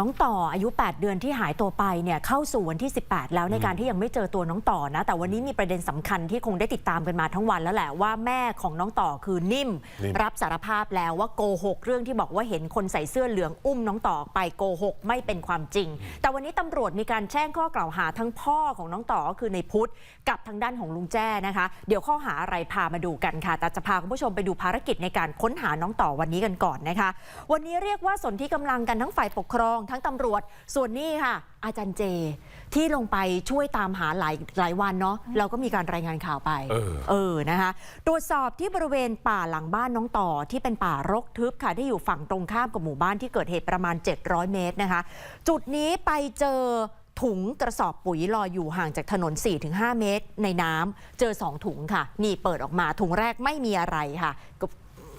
น้องต่ออายุ 8 เดือนที่หายตัวไปเนี่ยเข้าสู่วันที่ 18 แล้วในการที่ยังไม่เจอตัวน้องต่อนะ แต่วันนี้มีประเด็นสำคัญที่คงได้ติดตามกันมาทั้งวันแล้วแหละว่าแม่ของน้องต่อคือนิ่มนิ่ม รับสารภาพแล้วว่าโกหกเรื่องที่บอกว่าเห็นคนใส่เสื้อเหลืองอุ้มน้องต่อไปโกหกไม่เป็นความจริง แต่วันนี้ตำรวจมีการแจ้งข้อกล่าวหาทั้งพ่อของน้องต่อก็คือในพุทธกับทางด้านของลุงแจ้นะคะ เดี๋ยวข้อหาอะไรพามาดูกันค่ะแต่จะพาคุณผู้ชมไปดูภารกิจในการค้นหาน้องต่อวันนี้กันก่อนนะคะ วันนี้เรียกว่าสนที่กำลังกันทั้งฝ่ายปกครองทั้งตำรวจ ส่วนนี้ค่ะ อาจารย์เจ ที่ลงไปช่วยตามหาหลายหลายวันเนาะเราก็มีการรายงานข่าวไปเออ เออนะคะตรวจสอบที่บริเวณป่าหลังบ้านน้องต่อที่เป็นป่ารกทึบค่ะที่อยู่ฝั่งตรงข้ามกับหมู่บ้านที่เกิดเหตุประมาณ 700 เมตรนะคะ จุดนี้ไปเจอถุงกระสอบปุ๋ยลอยอยู่ห่างจากถนน 4-5 เมตร ในน้ำเจอ 2 ถุงค่ะ นี่เปิดออกมาถุงแรกไม่มีอะไรค่ะก็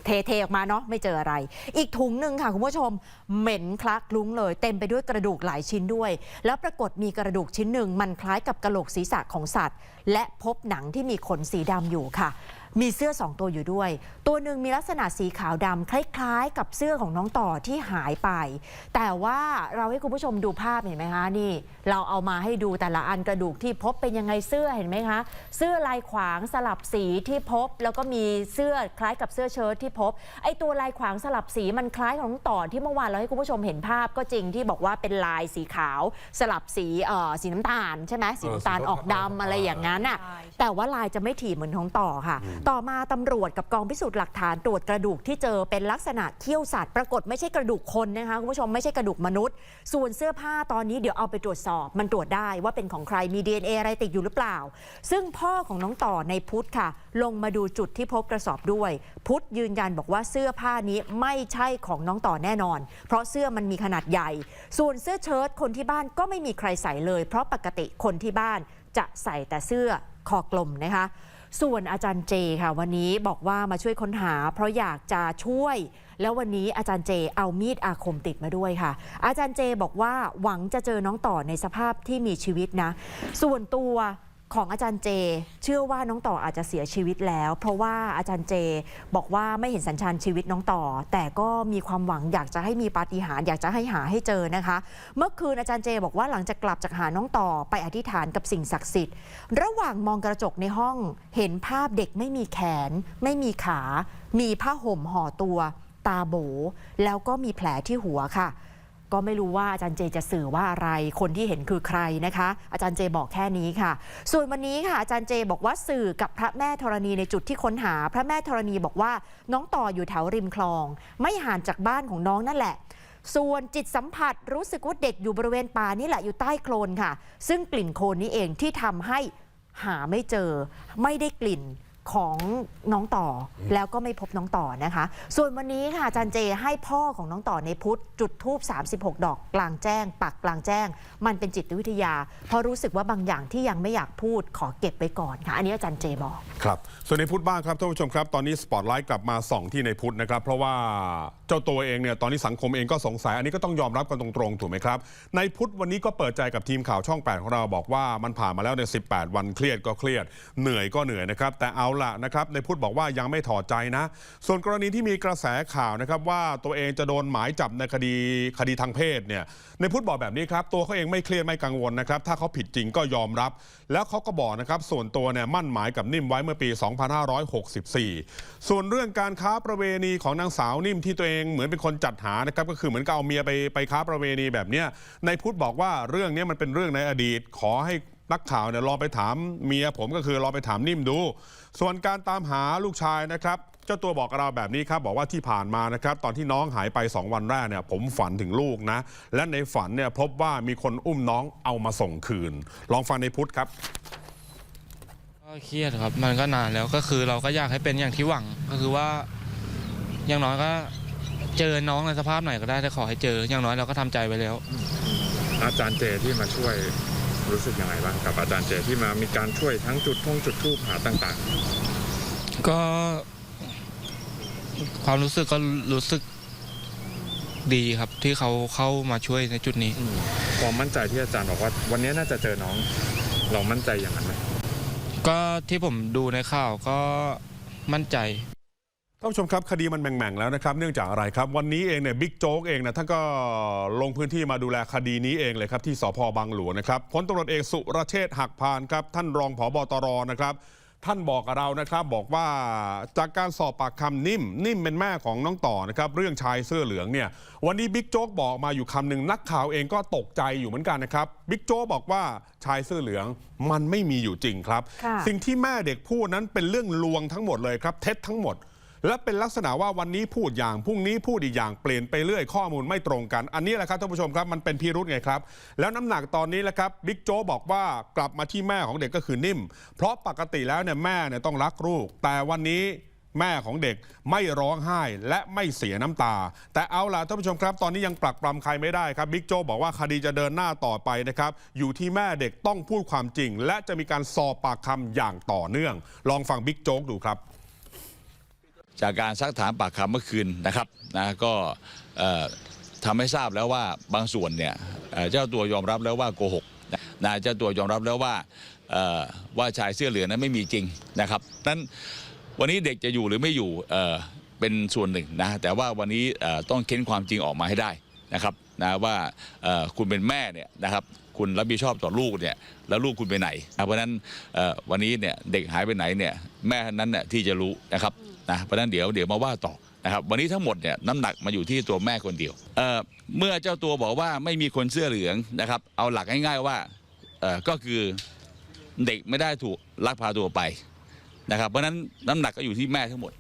เทเทออกมาเนาะไม่เจออะไร อีกถุงหนึ่งค่ะคุณผู้ชม เหม็นคลักลุ้งเลย เต็มไปด้วยกระดูกหลายชิ้นด้วย แล้วปรากฏมีกระดูกชิ้นหนึ่งมันคล้ายกับกระโหลกศีรษะของสัตว์ และพบหนังที่มีขนสีดำอยู่ค่ะ มีเสื้อสองตัวอยู่ด้วย ตัวหนึ่งมีลักษณะสีขาวดำคล้ายๆ กับเสื้อของน้องต่อที่หายไป แต่ว่าเราให้คุณผู้ชมดูภาพเห็นไหมคะนี่ เราเอามาให้ดูแต่ละอันกระดูกที่พบเป็นยังไงเสื้อเห็นไหมคะ เสื้อลายขวางสลับสีที่พบ แล้วก็มีเสื้อคล้ายกับเสื้อเชิ้ตที่พบไอ้ตัวลายขวางสลับสีมันคล้ายของน้องต่อที่เมื่อวานเราให้คุณผู้ชมเห็นภาพก็จริงที่บอกว่าเป็นลายสีขาว สลับสีเอ่อสีน้ำตาลใช่ไหมสีน้ำตาลเออสีออกดำอะไรอย่างนั้นอะใช่แต่ว่าลายจะไม่ถี่เหมือนของต่อค่ะต่อมาตำรวจกับกองพิสูจน์หลักฐานตรวจกระดูกที่เจอเป็นลักษณะเขี้ยวสัตว์ปรากฏไม่ใช่กระดูกคนนะคะคุณผู้ชมไม่ใช่กระดูกมนุษย์ ส่วนเสื้อผ้าตอนนี้เดี๋ยวเอาไปตรวจสอบ มันตรวจได้ว่าเป็นของใครมี DNA อะไรติดอยู่หรือเปล่า ซึ่งพ่อของน้องต่อในพุทธค่ะ ลงมาดูจุดที่พบกระสอบด้วย พุทธยืนยันบอกว่าเสื้อผ้านี้ไม่ใช่ของน้องต่อแน่นอน เพราะเสื้อมันมีขนาดใหญ่ ส่วนเสื้อเชิ้ตคนที่บ้านก็ไม่มีใครใส่เลย เพราะปกติคนที่บ้านจะใส่แต่เสื้อคอกลมนะคะ ส่วนอาจารย์เจค่ะ วันนี้บอกว่ามาช่วยค้นหา เพราะอยากจะช่วย แล้ววันนี้อาจารย์เจเอามีดอาคมติดมาด้วยค่ะ อาจารย์เจบอกว่าหวังจะเจอน้องต่อในสภาพที่มีชีวิตนะ ส่วนตัว ของอาจารย์เจ เชื่อว่าน้องต่ออาจจะเสียชีวิตแล้ว เพราะว่าอาจารย์เจบอกว่าไม่เห็นสัญชาณชีวิตน้องต่อ แต่ก็มีความหวังอยากจะให้มีปาฏิหาริย์อยากจะให้หาให้เจอนะคะ เมื่อคืนอาจารย์เจบอกว่าหลังจากกลับจากหาน้องต่อไปอธิษฐานกับสิ่งศักดิ์สิทธิ์ ระหว่างมองกระจกในห้องเห็นภาพเด็กไม่มีแขน ไม่มีขา มีผ้าห่มห่อตัว ตาโบแล้วก็มีแผลที่หัวค่ะ ก็ไม่รู้ว่าอาจารย์เจจะสื่อว่าอะไร คนที่เห็นคือใครนะคะ อาจารย์เจบอกแค่นี้ค่ะ ส่วนวันนี้ค่ะ อาจารย์เจบอกว่าสื่อกับพระแม่ธรณีในจุดที่ค้นหา พระแม่ธรณีบอกว่าน้องต่ออยู่แถวริมคลอง ไม่ห่างจากบ้านของน้องนั่นแหละ ส่วนจิตสัมผัสรู้สึกว่าเด็กอยู่บริเวณป่านี่แหละอยู่ใต้โคลนค่ะ ซึ่งกลิ่นโคลนนี้เองที่ทำให้หาไม่เจอ ไม่ได้กลิ่น ของน้องต่อแล้วก็ไม่พบน้องต่อนะคะ ส่วนวันนี้ค่ะอาจารย์เจให้พ่อของน้องต่อในพุทธจุดทูบ36 ดอกกลางแจ้ง ปักกลางแจ้ง มันเป็นจิตวิทยา เพราะรู้สึกว่าบางอย่างที่ยังไม่อยากพูดขอเก็บไว้ก่อนค่ะ อันนี้อาจารย์เจบอกครับ ส่วนในพุทธบ้างครับท่านผู้ชมครับ ตอนนี้สปอตไลท์กลับมาส่องที่ในพุทธนะครับเพราะว่าเจ้าตัวเองเนี่ยตอนนี้สังคมเองก็สงสัย อันนี้ก็ต้องยอมรับกันตรงๆถูกไหมครับในพุทธวันนี้ก็เปิดใจกับทีมข่าวช่อง8ของเราบอกว่ามันผ่านมาแล้วใน 18 วันเครียดก็เครียดเหนื่อยก็เหนื่อยนะครับแต่เอาละนะครับในพุทธบอกว่ายังไม่ถอดใจนะ ส่วนกรณีที่มีกระแสข่าวนะครับว่าตัวเองจะโดนหมายจับในคดีคดีทางเพศเนี่ยในพุทธบอกแบบนี้ครับตัวเขาเองไม่เครียดไม่กังวลนะครับถ้าเขาผิดจริงก็ยอมรับ แล้วเขาก็บอกนะครับส่วนตัวเนี่ยมั่นหมายกับนิ่มไว้เมื่อปี 2564 ส่วนเรื่องการค้าประเวณีของนางสาวนิ่มที่ตัวเองเหมือนเป็นคนจัดหานะครับก็คือเหมือนกับเอาเมียไปไปค้าประเวณีแบบเนี้ยในพุทธบอกว่าเรื่องนี้มันเป็นเรื่องในอดีตขอให้ นักข่าวเนี่ยลองไปถามเมียผมก็คือลองไปถามนิ่มดู ส่วนการตามหาลูกชายนะครับเจ้าตัวบอกกับเราแบบนี้ครับบอกว่าที่ผ่านมานะครับตอนที่น้องหายไป 2 วันแรกเนี่ยผมฝันถึงลูกนะ และในฝันเนี่ยพบว่ามีคนอุ้มน้องเอามาส่งคืน ลองฟังในพุทธครับก็เครียดครับมันก็นานแล้วก็คือเราก็อยากให้เป็นอย่างที่หวังก็คือว่าอย่างน้อยก็เจอน้องในสภาพไหนก็ได้แต่ขอให้เจอ อย่างน้อยเราก็ทำใจไว้แล้ว อาจารย์เจที่มาช่วย รู้สึกยังไงบ้างกับอาจารย์เจที่มามีการช่วยทั้งจุดท่งจุดทูปหาต่างก็ความรู้สึกก็รู้สึกดีครับที่เขาเข้ามาช่วยในจุดนี้ๆความมั่นใจที่อาจารย์บอกว่า วันนี้น่าจะเจอน้อง เรามั่นใจอย่างนั้นไหมก็ที่ผมดูในข่าวก็มั่นใจ ท่านผู้ชมครับคดีมันแหม่งๆแล้วนะครับเนื่องจากอะไรครับ วันนี้เองเนี่ยบิ๊กโจ๊กเองนะท่านก็ลงพื้นที่มาดูแลคดีนี้เองเลยครับที่สพบางหลวงนะครับพลตำรวจเอกสุรเชษฐ์หักพานครับท่านรองผบตรนะครับ ท่านบอกกับเรานะครับบอกว่าจากการสอบปากคำนิ่ม นิ่มเป็นแม่ของน้องต่อนะครับเรื่องชายเสื้อเหลืองเนี่ยวันนี้บิ๊กโจ๊กบอกมาอยู่คำหนึ่งนักข่าวเองก็ตกใจอยู่เหมือนกันนะครับบิ๊กโจ๊กบอกว่าชายเสื้อเหลืองมันไม่มีอยู่จริงครับค่ะสิ่งที่แม่เด็กพูดนั้นเป็นเรื่องลวงทั้งหมดเลยครับเท็จทั้งหมด และเป็นลักษณะว่าวันนี้พูดอย่างพรุ่งนี้พูดอีกอย่างเปลี่ยนไปเรื่อยข้อมูลไม่ตรงกัน อันนี้แหละครับท่านผู้ชมครับมันเป็นพิรุธไงครับ แล้วน้ำหนักตอนนี้แหละครับบิ๊กโจบอกว่ากลับมาที่แม่ของเด็กก็คือนิ่ม เพราะปกติแล้วเนี่ยแม่เนี่ยต้องรักลูก แต่วันนี้แม่ของเด็กไม่ร้องไห้และไม่เสียน้ำตา แต่เอาล่ะท่านผู้ชมครับ ตอนนี้ยังปรักปรำใครไม่ได้ครับบิ๊กโจบอกว่าคดีจะเดินหน้าต่อไปนะครับ อยู่ที่แม่เด็กต้องพูดความจริง และจะมีการสอบปากคำอย่างต่อเนื่อง ลองฟังบิ๊กโจ๊กดูครับ จากการซักถามปากคำเมื่อคืนนะครับนะก็ทำให้ทราบแล้วว่าบางส่วนเนี่ยเจ้าตัวยอมรับแล้วว่าโกหกนะเจ้าตัวยอมรับแล้วว่าว่าชายเสื้อเหลืองนั้นไม่มีจริงนะครับนั้นวันนี้เด็กจะอยู่หรือไม่อยู่เป็นส่วนหนึ่งนะแต่ว่าวันนี้ต้องเค้นความจริงออกมาให้ได้นะครับ นะว่าคุณเป็นแม่เนี่ยนะครับคุณรับผิดชอบต่อลูกเนี่ยแล้วลูกคุณไปไหนนะเพราะนั้นวันนี้เนี่ยเด็กหายไปไหนเนี่ยแม่นั้นเนี่ยที่จะรู้นะครับนะเพราะนั้นเดี๋ยวเดี๋ยวมาว่าต่อนะครับวันนี้ทั้งหมดเนี่ยน้ำหนักมาอยู่ที่ตัวแม่คนเดียวเเมื่อเจ้าตัวบอกว่าไม่มีคนเสื้อเหลืองนะครับเอาหลักง่ายๆว่าก็คือเด็กไม่ได้ถูกลักพาตัวไปนะครับเพราะนั้นน้ำหนักก็อยู่ที่แม่ทั้งหมด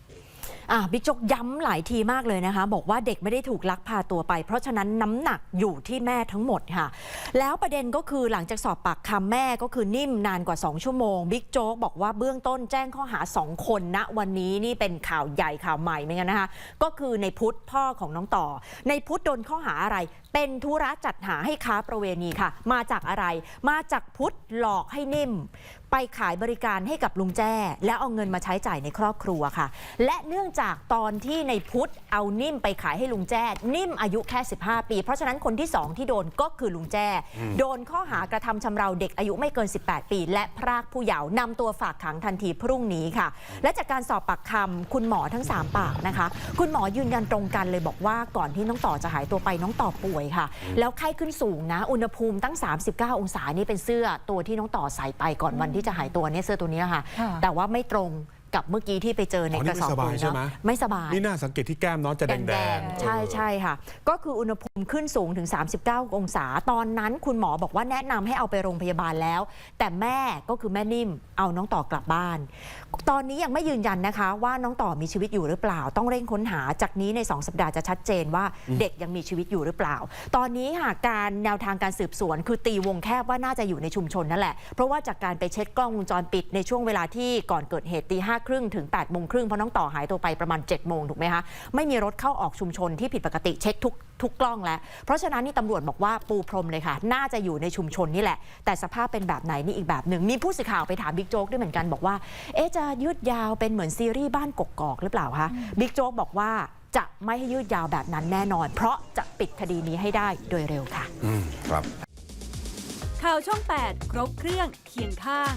บิ๊กโจ๊กย้ำหลายทีมากเลยนะคะ บอกว่าเด็กไม่ได้ถูกลักพาตัวไป เพราะฉะนั้นน้ำหนักอยู่ที่แม่ทั้งหมดค่ะ แล้วประเด็นก็คือหลังจากสอบปากคำแม่ก็คือนิ่มนานกว่า 2 ชั่วโมงบิ๊กโจ๊กบอกว่าเบื้องต้นแจ้งข้อหา 2 คนณวันนี้นี่เป็นข่าวใหญ่ข่าวใหม่เหมือนกันนะคะก็คือในพุทธพ่อของน้องต่อ ในพุทธโดนข้อหาอะไร เป็นธุระจัดหาให้ค้าประเวณีค่ะ มาจากอะไร มาจากพุทธหลอกให้นิ่ม ไปขายบริการให้กับลุงแจ้ แล้วเอาเงินมาใช้จ่ายในครอบครัวค่ะ และเนื่องจากตอนที่ในพุทธเอานิ่มไปขายให้ลุงแจ้ นิ่มอายุแค่ 15 ปี เพราะฉะนั้นคนที่ 2 ที่โดนก็คือลุงแจ้ โดนข้อหากระทำชำเราเด็กอายุไม่เกิน 18 ปี และพรากผู้เยาว์นำตัวฝากขังทันทีพรุ่งนี้ค่ะ และจากการสอบปากคำคุณหมอทั้ง 3 ปากนะคะ คุณหมอยืนยันตรงกันเลยบอกว่าก่อนที่น้องต่อจะหายตัวไปน้องต่อป่วยค่ะ แล้วไข้ขึ้นสูงนะ อุณหภูมิตั้ง 39 องศานี่เป็นเสื้อตัวที่น้องต่อใส่ไปก่อนวันที่จะหายตัวเนี่ยเสื้อตัวเนี้ยค่ะค่ะแต่ว่าไม่ตรง กับเมื่อกี้ที่ไปเจอในอ๋อนี่กระสอบไม่สบายปุ๋ยใช่ไหมเนาะไม่สบาย นี่น่าสังเกตที่แก้มเน้องจะแดงแดๆงๆ ใช่ใช่ค่ะ ก็คืออุณหภูมิขึ้นสูงถึง 39 องศา ตอนนั้นคุณหมอบอกว่าแนะนำให้เอาไปโรงพยาบาลแล้ว แต่แม่ก็คือแม่นิ่มเอาน้องต่อกลับบ้าน ตอนนี้ยังไม่ยืนยันนะคะว่าน้องต่อมีชีวิตอยู่หรือเปล่า ต้องเร่งค้นหาจากนี้ใน 2 สัปดาห์จะชัดเจนว่าเด็กยังมีชีวิตอยู่หรือเปล่า ตอนนี้ค่ะการแนวทางการสืบสวน คือตีวงแคบว่าน่าจะอยู่ในชุมชนนั่นแหละ เพราะว่าจากการไปเช็คกล้องวงจรปิดในช่วงเวลาที่ก่อนเกิดเหตุตีห้าครึ่งถึง8ปดโมงครึ่งเพราะน้องต่อหายตัวไปประมาณ7จ็ดโมงถูกไหมคะไม่มีรถเข้าออกชุมชนที่ผิดปกติเช็คทุกทุกกล้องแล้ว เพราะฉะนั้นนี่ตำรวจบอกว่าปูพรมเลยค่ะ น่าจะอยู่ในชุมชนนี่แหละ แต่สภาพเป็นแบบไหนนี่อีกแบบหนึ่งมีผู้สื่อข่าวไปถามบิ๊กโจ๊กด้วยเหมือนกันบอกว่า เอ๊ะจะยืดยาวเป็นเหมือนซีรีส์บ้านกกอกหรือเปล่าคะบิ๊กโจ๊กบอกว่าจะไม่ให้ยืดยาวแบบนั้นแน่นอน เพราะจะปิดคดีนี้ให้ได้โดยเร็วค่ะ อืมครับ ข่าวช่อง 8 ครบเครื่องเคียงข้าง